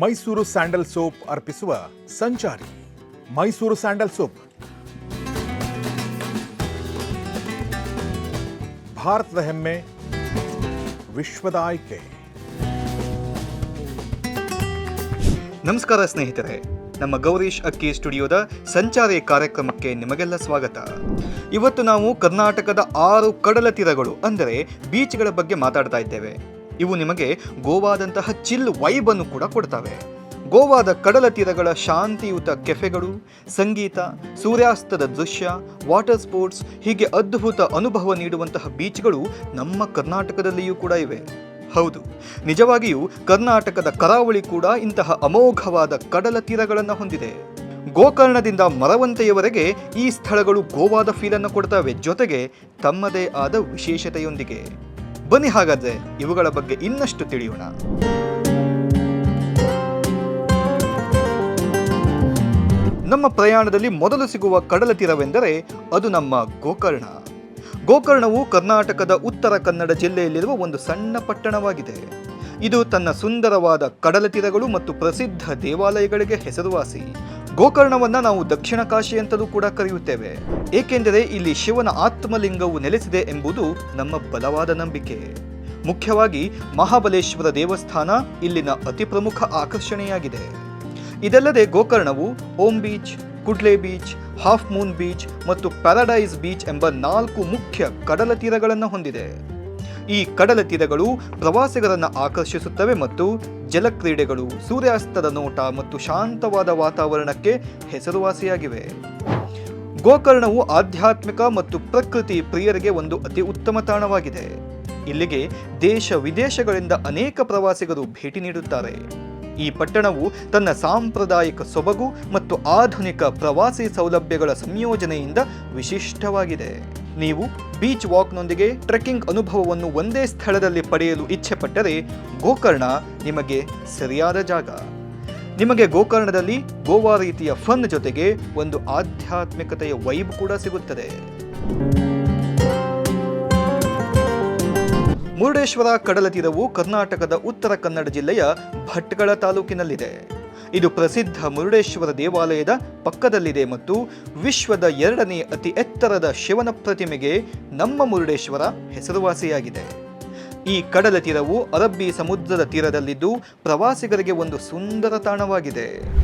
Mysuru sandal soap ಅರ್ಪಿಸುವ ಸಂಚಾರಿ. Mysuru sandal soap. ಭಾರತದ ಹೆಮ್ಮೆ, ವಿಶ್ವದ ಆಯ್ಕೆ. ನಮಸ್ಕಾರ ಸ್ನೇಹಿತರೆ, ನಮ್ಮ ಗೌರೀಶ್ ಅಕ್ಕಿ ಸ್ಟುಡಿಯೋದ ಸಂಚಾರಿ ಕಾರ್ಯಕ್ರಮಕ್ಕೆ ನಿಮಗೆಲ್ಲ ಸ್ವಾಗತ. ಇವತ್ತು ನಾವು ಕರ್ನಾಟಕದ ಆರು ಕಡಲ ತೀರಗಳು, ಅಂದರೆ ಬೀಚ್ಗಳ ಬಗ್ಗೆ ಮಾತಾಡ್ತಾ ಇದ್ದೇವೆ. ಇವು ನಿಮಗೆ ಗೋವಾದಂತಹ ಚಿಲ್ ವೈಬ್ ಅನ್ನು ಕೂಡ ಕೊಡ್ತವೆ. ಗೋವಾದ ಕಡಲ ತೀರಗಳ ಶಾಂತಿಯುತ ಕೆಫೆಗಳು, ಸಂಗೀತ, ಸೂರ್ಯಾಸ್ತದ ದೃಶ್ಯ ವಾಟರ್ ಸ್ಪೋರ್ಟ್ಸ್ ಹೀಗೆ ಅದ್ಭುತ ಅನುಭವ ನೀಡುವಂತಹ ಬೀಚ್ಗಳು ನಮ್ಮ ಕರ್ನಾಟಕದಲ್ಲಿಯೂ ಕೂಡ ಇವೆ. ಹೌದು, ನಿಜವಾಗಿಯೂ ಕರ್ನಾಟಕದ ಕರಾವಳಿ ಕೂಡ ಇಂತಹ ಅಮೋಘವಾದ ಕಡಲ ತೀರಗಳನ್ನು ಹೊಂದಿದೆ. ಗೋಕರ್ಣದಿಂದ ಮರವಂತೆಯವರೆಗೆ ಈ ಸ್ಥಳಗಳು ಗೋವಾದ ಫೀಲನ್ನು ಕೊಡ್ತವೆ, ಜೊತೆಗೆ ತಮ್ಮದೇ ಆದ ವಿಶೇಷತೆಯೊಂದಿಗೆ. ಬನ್ನಿ ಹಾಗಾದ್ರೆ ಇವುಗಳ ಬಗ್ಗೆ ಇನ್ನಷ್ಟು ತಿಳಿಯೋಣ. ನಮ್ಮ ಪ್ರಯಾಣದಲ್ಲಿ ಮೊದಲು ಸಿಗುವ ಕಡಲ ತೀರವೆಂದರೆ ಅದು ನಮ್ಮ ಗೋಕರ್ಣ. ಗೋಕರ್ಣವು ಕರ್ನಾಟಕದ ಉತ್ತರ ಕನ್ನಡ ಜಿಲ್ಲೆಯಲ್ಲಿರುವ ಒಂದು ಸಣ್ಣ ಪಟ್ಟಣವಾಗಿದೆ. ಇದು ತನ್ನ ಸುಂದರವಾದ ಕಡಲ ತೀರಗಳು ಮತ್ತು ಪ್ರಸಿದ್ಧ ದೇವಾಲಯಗಳಿಗೆ ಹೆಸರುವಾಸಿ. ಗೋಕರ್ಣವನ್ನ ನಾವು ದಕ್ಷಿಣ ಕಾಶಿ ಅಂತಲೂ ಕೂಡ ಕರೆಯುತ್ತೇವೆ. ಏಕೆಂದರೆ ಇಲ್ಲಿ ಶಿವನ ಆತ್ಮಲಿಂಗವು ನೆಲೆಸಿದೆ ಎಂಬುದು ನಮ್ಮ ಬಲವಾದ ನಂಬಿಕೆ. ಮುಖ್ಯವಾಗಿ ಮಹಾಬಲೇಶ್ವರ ದೇವಸ್ಥಾನ ಇಲ್ಲಿನ ಅತಿ ಪ್ರಮುಖ ಆಕರ್ಷಣೆಯಾಗಿದೆ. ಇದಲ್ಲದೆ ಗೋಕರ್ಣವು Om beach, Kudle beach, half moon beach ಮತ್ತು ಪ್ಯಾರಡೈಸ್ ಬೀಚ್ ಎಂಬ ನಾಲ್ಕು ಮುಖ್ಯ ಕಡಲ ತೀರಗಳನ್ನು ಹೊಂದಿದೆ. ಈ ಕಡಲ ತೀರಗಳು ಪ್ರವಾಸಿಗರನ್ನು ಆಕರ್ಷಿಸುತ್ತವೆ ಮತ್ತು ಜಲಕ್ರೀಡೆಗಳು, ಸೂರ್ಯಾಸ್ತದ ನೋಟ ಮತ್ತು ಶಾಂತವಾದ ವಾತಾವರಣಕ್ಕೆ ಹೆಸರುವಾಸಿಯಾಗಿವೆ. ಗೋಕರ್ಣವು ಆಧ್ಯಾತ್ಮಿಕ ಮತ್ತು ಪ್ರಕೃತಿ ಪ್ರಿಯರಿಗೆ ಒಂದು ಅತಿ ಉತ್ತಮ ತಾಣವಾಗಿದೆ. ಇಲ್ಲಿಗೆ ದೇಶ ವಿದೇಶಗಳಿಂದ ಅನೇಕ ಪ್ರವಾಸಿಗರು ಭೇಟಿ ನೀಡುತ್ತಾರೆ. ಈ ಪಟ್ಟಣವು ತನ್ನ ಸಾಂಪ್ರದಾಯಿಕ ಸೊಬಗು ಮತ್ತು ಆಧುನಿಕ ಪ್ರವಾಸಿ ಸೌಲಭ್ಯಗಳ ಸಂಯೋಜನೆಯಿಂದ ವಿಶಿಷ್ಟವಾಗಿದೆ. ನೀವು ಬೀಚ್ ವಾಕ್ನೊಂದಿಗೆ ಟ್ರೆಕ್ಕಿಂಗ್ ಅನುಭವವನ್ನು ಒಂದೇ ಸ್ಥಳದಲ್ಲಿ ಪಡೆಯಲು ಇಚ್ಛೆ ಪಟ್ಟರೆ ಗೋಕರ್ಣ ನಿಮಗೆ ಸರಿಯಾದ ಜಾಗ. ನಿಮಗೆ ಗೋಕರ್ಣದಲ್ಲಿ ಗೋವಾ ರೀತಿಯ ಫನ್ ಜೊತೆಗೆ ಒಂದು ಆಧ್ಯಾತ್ಮಿಕತೆಯ ವೈಬ್ ಕೂಡ ಸಿಗುತ್ತದೆ. ಮುರುಡೇಶ್ವರ ಕಡಲ ತೀರವು ಕರ್ನಾಟಕದ ಉತ್ತರ ಕನ್ನಡ ಜಿಲ್ಲೆಯ ಭಟ್ಕಳ ತಾಲೂಕಿನಲ್ಲಿದೆ. ಇದು ಪ್ರಸಿದ್ಧ ಮುರುಡೇಶ್ವರ ದೇವಾಲಯದ ಪಕ್ಕದಲ್ಲಿದೆ ಮತ್ತು ವಿಶ್ವದ ಎರಡನೇ ಅತಿ ಎತ್ತರದ ಶಿವನ ಪ್ರತಿಮೆಗೆ ನಮ್ಮ ಮುರುಡೇಶ್ವರ ಹೆಸರುವಾಸಿಯಾಗಿದೆ. ಈ ಕಡಲ ತೀರವು ಅರಬ್ಬಿ ಸಮುದ್ರದ ತೀರದಲ್ಲಿದ್ದು ಪ್ರವಾಸಿಗರಿಗೆ ಒಂದು ಸುಂದರ ತಾಣವಾಗಿದೆ.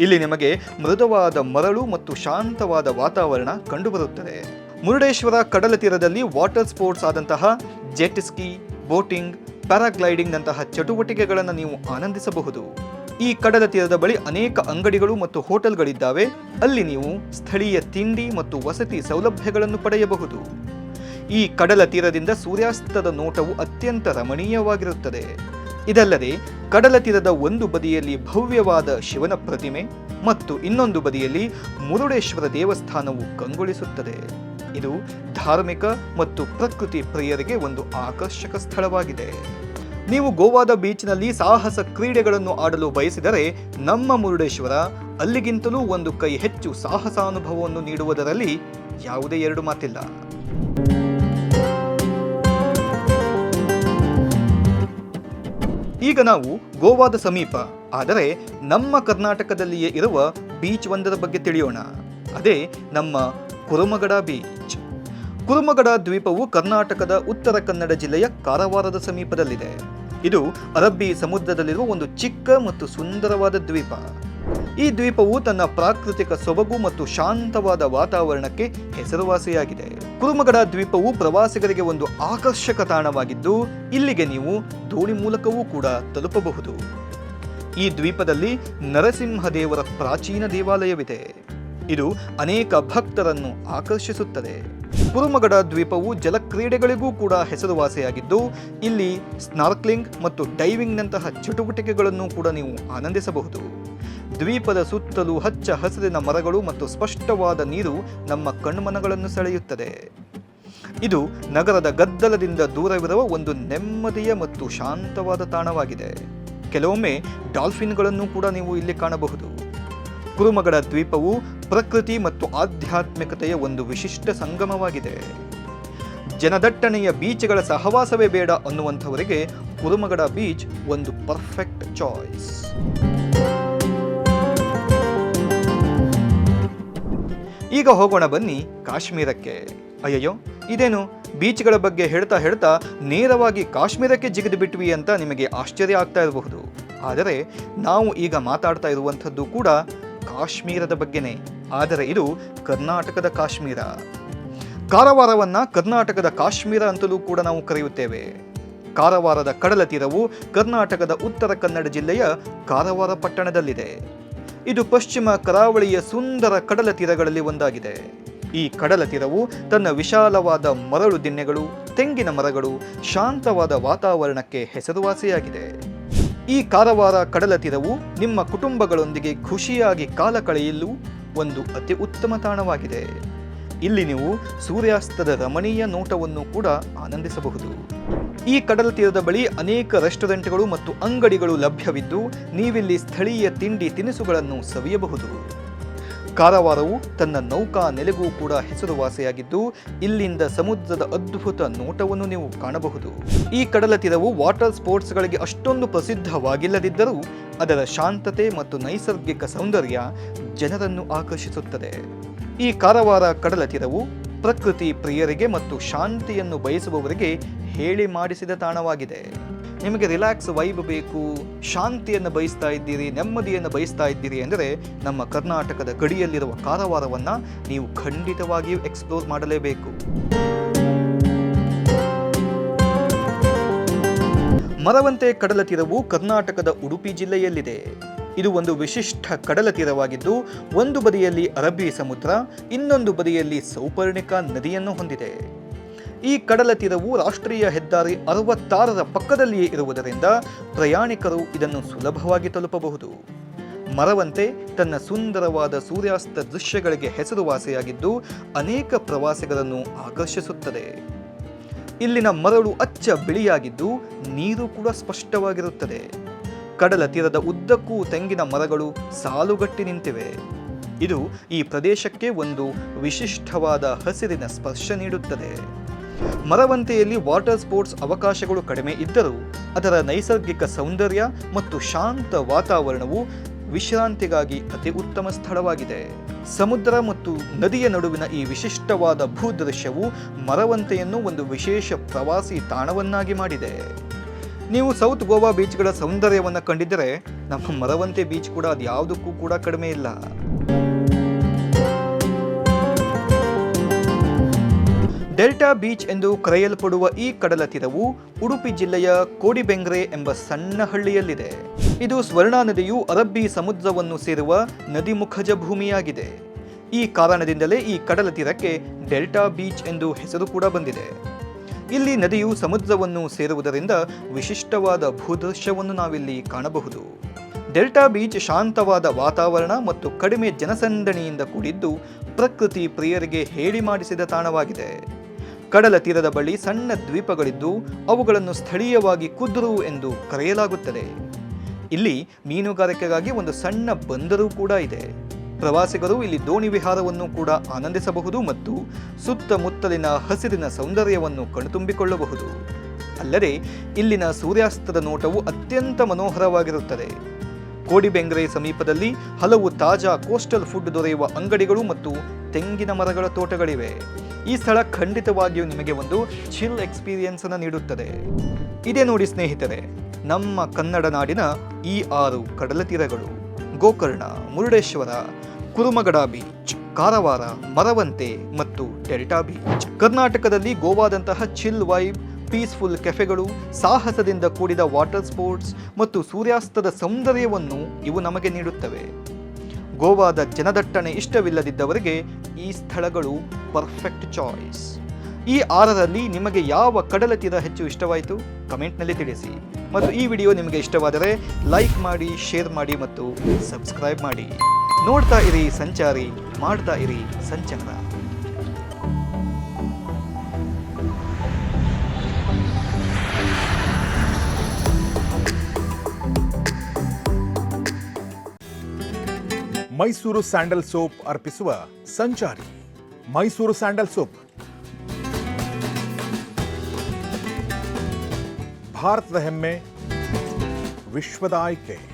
ಇಲ್ಲಿ ನಿಮಗೆ ಮೃದುವಾದ ಮರಳು ಮತ್ತು ಶಾಂತವಾದ ವಾತಾವರಣ ಕಂಡುಬರುತ್ತದೆ. ಮುರುಡೇಶ್ವರ ಕಡಲ ತೀರದಲ್ಲಿ ವಾಟರ್ ಸ್ಪೋರ್ಟ್ಸ್ ಆದಂತಹ ಜೆಟ್ ಸ್ಕಿ, ಬೋಟಿಂಗ್, ಪ್ಯಾರಾಗ್ಲೈಡಿಂಗ್ನಂತಹ ಚಟುವಟಿಕೆಗಳನ್ನು ನೀವು ಆನಂದಿಸಬಹುದು. ಈ ಕಡಲ ತೀರದ ಬಳಿ ಅನೇಕ ಅಂಗಡಿಗಳು ಮತ್ತು ಹೋಟೆಲ್ಗಳಿದ್ದಾವೆ. ಅಲ್ಲಿ ನೀವು ಸ್ಥಳೀಯ ತಿಂಡಿ ಮತ್ತು ವಸತಿ ಸೌಲಭ್ಯಗಳನ್ನು ಪಡೆಯಬಹುದು. ಈ ಕಡಲ ತೀರದಿಂದ ಸೂರ್ಯಾಸ್ತದ ನೋಟವು ಅತ್ಯಂತ ರಮಣೀಯವಾಗಿರುತ್ತದೆ. ಇದಲ್ಲದೆ, ಕಡಲ ತೀರದ ಒಂದು ಬದಿಯಲ್ಲಿ ಭವ್ಯವಾದ ಶಿವನ ಪ್ರತಿಮೆ ಮತ್ತು ಇನ್ನೊಂದು ಬದಿಯಲ್ಲಿ ಮುರುಡೇಶ್ವರ ದೇವಸ್ಥಾನವು ಕಂಗೊಳಿಸುತ್ತದೆ. ಇದು ಧಾರ್ಮಿಕ ಮತ್ತು ಪ್ರಕೃತಿ ಪ್ರಿಯರಿಗೆ ಒಂದು ಆಕರ್ಷಕ ಸ್ಥಳವಾಗಿದೆ. ನೀವು ಗೋವಾದ ಬೀಚ್ನಲ್ಲಿ ಸಾಹಸ ಕ್ರೀಡೆಗಳನ್ನು ಆಡಲು ಬಯಸಿದರೆ ನಮ್ಮ ಮುರುಡೇಶ್ವರ, ಅಲ್ಲಿಗಿಂತಲೂ ಒಂದು ಕೈ ಹೆಚ್ಚು ಸಾಹಸ ಅನುಭವವನ್ನು ನೀಡುವುದರಲ್ಲಿ ಯಾವುದೇ ಎರಡು ಮಾತಿಲ್ಲ. ಈಗ ನಾವು ಗೋವಾದ ಸಮೀಪ, ಆದರೆ ನಮ್ಮ ಕರ್ನಾಟಕದಲ್ಲಿಯೇ ಇರುವ ಬೀಚ್ ಒಂದರ ಬಗ್ಗೆ ತಿಳಿಯೋಣ. ಅದೇ ನಮ್ಮ ಕುರುಮಗಡ ಬೀಚ್. ಕುರುಮಗಡ ದ್ವೀಪವು ಕರ್ನಾಟಕದ ಉತ್ತರ ಕನ್ನಡ ಜಿಲ್ಲೆಯ ಕಾರವಾರದ ಸಮೀಪದಲ್ಲಿದೆ. ಇದು ಅರಬ್ಬಿ ಸಮುದ್ರದಲ್ಲಿರುವ ಒಂದು ಚಿಕ್ಕ ಮತ್ತು ಸುಂದರವಾದ ದ್ವೀಪ. ಈ ದ್ವೀಪವು ತನ್ನ ಪ್ರಾಕೃತಿಕ ಸೊಬಗು ಮತ್ತು ಶಾಂತವಾದ ವಾತಾವರಣಕ್ಕೆ ಹೆಸರುವಾಸಿಯಾಗಿದೆ. ಕುರುಮಗಡ ದ್ವೀಪವು ಪ್ರವಾಸಿಗರಿಗೆ ಒಂದು ಆಕರ್ಷಕ ತಾಣವಾಗಿದ್ದು, ಇಲ್ಲಿಗೆ ನೀವು ದೋಣಿ ಮೂಲಕವೂ ಕೂಡ ತಲುಪಬಹುದು. ಈ ದ್ವೀಪದಲ್ಲಿ ನರಸಿಂಹ ದೇವರ ಪ್ರಾಚೀನ ದೇವಾಲಯವಿದೆ. ಇದು ಅನೇಕ ಭಕ್ತರನ್ನು ಆಕರ್ಷಿಸುತ್ತದೆ. ಕುರುಮಗಡ ದ್ವೀಪವು ಜಲಕ್ರೀಡೆಗಳಿಗೂ ಕೂಡ ಹೆಸರುವಾಸಿಯಾಗಿದ್ದು, ಇಲ್ಲಿ ಸ್ನಾರ್ಕ್ಲಿಂಗ್ ಮತ್ತು ಡೈವಿಂಗ್ನಂತಹ ಚಟುವಟಿಕೆಗಳನ್ನು ಕೂಡ ನೀವು ಆನಂದಿಸಬಹುದು. ದ್ವೀಪದ ಸುತ್ತಲೂ ಹಚ್ಚ ಹಸಿರಿನ ಮರಗಳು ಮತ್ತು ಸ್ಪಷ್ಟವಾದ ನೀರು ನಮ್ಮ ಕಣ್ಮನಗಳನ್ನು ಸೆಳೆಯುತ್ತದೆ. ಇದು ನಗರದ ಗದ್ದಲದಿಂದ ದೂರವಿರುವ ಒಂದು ನೆಮ್ಮದಿಯ ಮತ್ತು ಶಾಂತವಾದ ತಾಣವಾಗಿದೆ. ಕೆಲವೊಮ್ಮೆ ಡಾಲ್ಫಿನ್ಗಳನ್ನು ಕೂಡ ನೀವು ಇಲ್ಲಿ ಕಾಣಬಹುದು. ಕುರುಮಗಡ ದ್ವೀಪವು ಪ್ರಕೃತಿ ಮತ್ತು ಆಧ್ಯಾತ್ಮಿಕತೆಯ ಒಂದು ವಿಶಿಷ್ಟ ಸಂಗಮವಾಗಿದೆ. ಜನದಟ್ಟಣೆಯ ಬೀಚ್ಗಳ ಸಹವಾಸವೇ ಬೇಡ ಅನ್ನುವಂಥವರಿಗೆ ಕುರುಮಗಡ ಬೀಚ್ ಒಂದು ಪರ್ಫೆಕ್ಟ್ ಚಾಯ್ಸ್ ಈಗ ಹೋಗೋಣ ಬನ್ನಿ ಕಾಶ್ಮೀರಕ್ಕೆ. ಅಯ್ಯಯ್ಯೋ, ಇದೇನು? ಬೀಚ್ಗಳ ಬಗ್ಗೆ ಹೇಳ್ತಾ ಹೇಳ್ತಾ ನೇರವಾಗಿ ಕಾಶ್ಮೀರಕ್ಕೆ ಜಿಗಿದು ಬಿಟ್ವಿ ಅಂತ ನಿಮಗೆ ಆಶ್ಚರ್ಯ ಆಗ್ತಾ ಇರಬಹುದು. ಆದರೆ, ನಾವು ಈಗ ಮಾತಾಡ್ತಾ ಇರುವಂಥದ್ದು ಕೂಡ ಕಾಶ್ಮೀರದ ಬಗ್ಗೆನೇ. ಆದರೆ ಇದು ಕರ್ನಾಟಕದ ಕಾಶ್ಮೀರ. ಕಾರವಾರವನ್ನ ಕರ್ನಾಟಕದ ಕಾಶ್ಮೀರ ಅಂತಲೂ ಕೂಡ ನಾವು ಕರೆಯುತ್ತೇವೆ. ಕಾರವಾರದ ಕಡಲ ತೀರವು ಕರ್ನಾಟಕದ ಉತ್ತರ ಕನ್ನಡ ಜಿಲ್ಲೆಯ ಕಾರವಾರ ಪಟ್ಟಣದಲ್ಲಿದೆ. ಇದು ಪಶ್ಚಿಮ ಕರಾವಳಿಯ ಸುಂದರ ಕಡಲ ತೀರಗಳಲ್ಲಿ ಒಂದಾಗಿದೆ. ಈ ಕಡಲ ತೀರವು ತನ್ನ ವಿಶಾಲವಾದ ಮರಳು ದಿನ್ನೆಗಳು ತೆಂಗಿನ ಮರಗಳು, ಶಾಂತವಾದ ವಾತಾವರಣಕ್ಕೆ ಹೆಸರುವಾಸಿಯಾಗಿದೆ. ಈ ಕಾರವಾರ ಕಡಲ ತೀರವು ನಿಮ್ಮ ಕುಟುಂಬಗಳೊಂದಿಗೆ ಖುಷಿಯಾಗಿ ಕಾಲ ಕಳೆಯಲು ಒಂದು ಅತಿ ಉತ್ತಮ ತಾಣವಾಗಿದೆ. ಇಲ್ಲಿ ನೀವು ಸೂರ್ಯಾಸ್ತದ ರಮಣೀಯ ನೋಟವನ್ನು ಕೂಡ ಆನಂದಿಸಬಹುದು. ಈ ಕಡಲ ತೀರದ ಬಳಿ ಅನೇಕ ರೆಸ್ಟೋರೆಂಟ್ಗಳು ಮತ್ತು ಅಂಗಡಿಗಳು ಲಭ್ಯವಿದ್ದು, ನೀವಿಲ್ಲಿ ಸ್ಥಳೀಯ ತಿಂಡಿ ತಿನಿಸುಗಳನ್ನು ಸವಿಯಬಹುದು. ಕಾರವಾರವು ತನ್ನ ನೌಕಾ ನೆಲೆಗೂ ಕೂಡ ಹೆಸರುವಾಸಿಯಾಗಿದ್ದು, ಇಲ್ಲಿಂದ ಸಮುದ್ರದ ಅದ್ಭುತ ನೋಟವನ್ನು ನೀವು ಕಾಣಬಹುದು. ಈ ಕಡಲ ತೀರವು ವಾಟರ್ ಸ್ಪೋರ್ಟ್ಸ್ಗಳಿಗೆ ಅಷ್ಟೊಂದು ಪ್ರಸಿದ್ಧವಾಗಿಲ್ಲದಿದ್ದರೂ, ಅದರ ಶಾಂತತೆ ಮತ್ತು ನೈಸರ್ಗಿಕ ಸೌಂದರ್ಯ ಜನರನ್ನು ಆಕರ್ಷಿಸುತ್ತದೆ. ಈ ಕಾರವಾರ ಕಡಲ ತೀರವು ಪ್ರಕೃತಿ ಪ್ರಿಯರಿಗೆ ಮತ್ತು ಶಾಂತಿಯನ್ನು ಬಯಸುವವರಿಗೆ ಹೇಳಿ ಮಾಡಿಸಿದ ತಾಣವಾಗಿದೆ. ನಿಮಗೆ ರಿಲ್ಯಾಕ್ಸ್ ವೈಬ್ ಬೇಕು, ಶಾಂತಿಯನ್ನು ಬಯಸ್ತಾ ಇದ್ದೀರಿ, ನೆಮ್ಮದಿಯನ್ನು ಬಯಸ್ತಾ ಇದ್ದೀರಿ ಅಂದರೆ ನಮ್ಮ ಕರ್ನಾಟಕದ ಗಡಿಯಲ್ಲಿರುವ ಕಾರವಾರವನ್ನು ನೀವು ಖಂಡಿತವಾಗಿಯೂ ಎಕ್ಸ್ಪ್ಲೋರ್ ಮಾಡಲೇಬೇಕು. ಮರವಂತೆ ಕಡಲ ತೀರವು ಕರ್ನಾಟಕದ ಉಡುಪಿ ಜಿಲ್ಲೆಯಲ್ಲಿದೆ. ಇದು ಒಂದು ವಿಶಿಷ್ಟ ಕಡಲ ತೀರವಾಗಿದ್ದು, ಒಂದು ಬದಿಯಲ್ಲಿ ಅರಬ್ಬಿ ಸಮುದ್ರ, ಇನ್ನೊಂದು ಬದಿಯಲ್ಲಿ ಸೌಪರ್ಣಿಕಾ ನದಿಯನ್ನು ಹೊಂದಿದೆ. ಈ ಕಡಲ ತೀರವು ರಾಷ್ಟ್ರೀಯ ಹೆದ್ದಾರಿ ಅರವತ್ತಾರರ ಪಕ್ಕದಲ್ಲಿಯೇ ಇರುವುದರಿಂದ ಪ್ರಯಾಣಿಕರು ಇದನ್ನು ಸುಲಭವಾಗಿ ತಲುಪಬಹುದು. ಮರವಂತೆ ತನ್ನ ಸುಂದರವಾದ ಸೂರ್ಯಾಸ್ತ ದೃಶ್ಯಗಳಿಗೆ ಹೆಸರುವಾಸಿಯಾಗಿದ್ದು ಅನೇಕ ಪ್ರವಾಸಿಗರನ್ನು ಆಕರ್ಷಿಸುತ್ತದೆ. ಇಲ್ಲಿನ ಮರಳು ಅಚ್ಚ ಬಿಳಿಯಾಗಿದ್ದು ನೀರು ಕೂಡ ಸ್ಪಷ್ಟವಾಗಿರುತ್ತದೆ. ಕಡಲ ತೀರದ ಉದ್ದಕ್ಕೂ ತೆಂಗಿನ ಮರಗಳು ಸಾಲುಗಟ್ಟಿ ನಿಂತಿವೆ. ಇದು ಈ ಪ್ರದೇಶಕ್ಕೆ ಒಂದು ವಿಶಿಷ್ಟವಾದ ಹಸಿರಿನ ಸ್ಪರ್ಶ ನೀಡುತ್ತದೆ. ಮರವಂತೆಯಲ್ಲಿ ವಾಟರ್ ಸ್ಪೋರ್ಟ್ಸ್ ಅವಕಾಶಗಳು ಕಡಿಮೆ ಇದ್ದರೂ ಅದರ ನೈಸರ್ಗಿಕ ಸೌಂದರ್ಯ ಮತ್ತು ಶಾಂತ ವಾತಾವರಣವು ವಿಶ್ರಾಂತಿಗಾಗಿ ಅತಿ ಉತ್ತಮ ಸ್ಥಳವಾಗಿದೆ. ಸಮುದ್ರ ಮತ್ತು ನದಿಯ ನಡುವಿನ ಈ ವಿಶಿಷ್ಟವಾದ ಭೂದೃಶ್ಯವು ಮರವಂತೆಯನ್ನು ಒಂದು ವಿಶೇಷ ಪ್ರವಾಸಿ ತಾಣವನ್ನಾಗಿ ಮಾಡಿದೆ. ನೀವು ಸೌತ್ ಗೋವಾ ಬೀಚ್ಗಳ ಸೌಂದರ್ಯವನ್ನು ಕಂಡಿದ್ದರೆ ನಮ್ಮ ಮರವಂತೆ ಬೀಚ್ ಕೂಡ ಅದು ಯಾವುದಕ್ಕೂ ಕೂಡ ಕಡಿಮೆ ಇಲ್ಲ. ಡೆಲ್ಟಾ ಬೀಚ್ ಎಂದು ಕರೆಯಲ್ಪಡುವ ಈ ಕಡಲ ತೀರವು ಉಡುಪಿ ಜಿಲ್ಲೆಯ ಕೋಡಿಬೆಂಗ್ರೆ ಎಂಬ ಸಣ್ಣ ಹಳ್ಳಿಯಲ್ಲಿದೆ. ಇದು ಸ್ವರ್ಣಾ ನದಿಯು ಅರಬ್ಬಿ ಸಮುದ್ರವನ್ನು ಸೇರುವ ನದಿಮುಖಜ ಭೂಮಿಯಾಗಿದೆ. ಈ ಕಾರಣದಿಂದಲೇ ಈ ಕಡಲ ತೀರಕ್ಕೆ ಡೆಲ್ಟಾ ಬೀಚ್ ಎಂದು ಹೆಸರು ಕೂಡ ಬಂದಿದೆ. ಇಲ್ಲಿ ನದಿಯು ಸಮುದ್ರವನ್ನು ಸೇರುವುದರಿಂದ ವಿಶಿಷ್ಟವಾದ ಭೂದೃಶ್ಯವನ್ನು ನಾವಿಲ್ಲಿ ಕಾಣಬಹುದು. ಡೆಲ್ಟಾ ಬೀಚ್ ಶಾಂತವಾದ ವಾತಾವರಣ ಮತ್ತು ಕಡಿಮೆ ಜನಸಂದಣಿಯಿಂದ ಕೂಡಿದ್ದು ಪ್ರಕೃತಿ ಪ್ರಿಯರಿಗೆ ಹೇಳಿ ಮಾಡಿಸಿದ ತಾಣವಾಗಿದೆ. ಕಡಲ ತೀರದ ಬಳಿ ಸಣ್ಣ ದ್ವೀಪಗಳಿದ್ದು ಅವುಗಳನ್ನು ಸ್ಥಳೀಯವಾಗಿ ಕುದ್ರು ಎಂದು ಕರೆಯಲಾಗುತ್ತದೆ. ಇಲ್ಲಿ ಮೀನುಗಾರಿಕೆಗಾಗಿ ಒಂದು ಸಣ್ಣ ಬಂದರು ಕೂಡ ಇದೆ. ಪ್ರವಾಸಿಗರು ಇಲ್ಲಿ ದೋಣಿ ವಿಹಾರವನ್ನು ಕೂಡ ಆನಂದಿಸಬಹುದು ಮತ್ತು ಸುತ್ತಮುತ್ತಲಿನ ಹಸಿರಿನ ಸೌಂದರ್ಯವನ್ನು ಕಣ್ತುಂಬಿಕೊಳ್ಳಬಹುದು. ಅಲ್ಲದೆ, ಇಲ್ಲಿನ ಸೂರ್ಯಾಸ್ತದ ನೋಟವು ಅತ್ಯಂತ ಮನೋಹರವಾಗಿರುತ್ತದೆ. ಕೋಡಿಬೆಂಗ್ರೆ ಸಮೀಪದಲ್ಲಿ ಹಲವು ತಾಜಾ ಕೋಸ್ಟಲ್ ಫುಡ್ ದೊರೆಯುವ ಅಂಗಡಿಗಳು ಮತ್ತು ತೆಂಗಿನ ಮರಗಳ ತೋಟಗಳಿವೆ. ಈ ಸ್ಥಳ ಖಂಡಿತವಾಗಿಯೂ ನಿಮಗೆ ಒಂದು ಚಿಲ್ ಎಕ್ಸ್ಪೀರಿಯನ್ಸ್ ಅನ್ನು ನೀಡುತ್ತದೆ. ಇದೇ ನೋಡಿ ಸ್ನೇಹಿತರೆ, ನಮ್ಮ ಕನ್ನಡ ನಾಡಿನ ಈ ಆರು ಕಡಲ ತೀರಗಳು ಗೋಕರ್ಣ, ಮುರುಡೇಶ್ವರ, ಕುರುಮಗಡ ಬೀಚ್ ಕಾರವಾರ, ಮರವಂತೆ ಮತ್ತು ಡೆಲ್ಟಾ ಬೀಚ್ ಕರ್ನಾಟಕದಲ್ಲಿ ಗೋವಾದಂತಹ ಚಿಲ್ ವೈಬ್ ಪೀಸ್ಫುಲ್ ಕೆಫೆಗಳು ಸಾಹಸದಿಂದ ಕೂಡಿದ ವಾಟರ್ ಸ್ಪೋರ್ಟ್ಸ್ ಮತ್ತು ಸೂರ್ಯಾಸ್ತದ ಸೌಂದರ್ಯವನ್ನು ಇವು ನಮಗೆ ನೀಡುತ್ತವೆ. ಗೋವಾದ ಜನದಟ್ಟಣೆ ಇಷ್ಟವಿಲ್ಲದಿದ್ದವರಿಗೆ ಈ ಸ್ಥಳಗಳು ಪರ್ಫೆಕ್ಟ್ ಚಾಯ್ಸ್ ಈ ಆರರಲ್ಲಿ ನಿಮಗೆ ಯಾವ ಕಡಲ ತೀರ ಹೆಚ್ಚು ಇಷ್ಟವಾಯಿತು? ಕಮೆಂಟ್ನಲ್ಲಿ ತಿಳಿಸಿ. ಮತ್ತು ಈ ವಿಡಿಯೋ ನಿಮಗೆ ಇಷ್ಟವಾದರೆ ಲೈಕ್ ಮಾಡಿ, ಶೇರ್ ಮಾಡಿ ಮತ್ತು ಸಬ್ಸ್ಕ್ರೈಬ್ ಮಾಡಿ. ನೋಡ್ತಾ ಇರಿ ಸಂಚಾರಿ, ಮಾಡ್ತಾ ಇರಿ ಸಂಚಾರ. ಮೈಸೂರು ಸ್ಯಾಂಡಲ್ ಸೋಪ್ ಅರ್ಪಿಸುವ ಸಂಚಾರಿ. Mysuru sandal soap. ಭಾರತದ ಹೆಮ್ಮೆ ವಿಶ್ವದ ಆಯ್ಕೆ.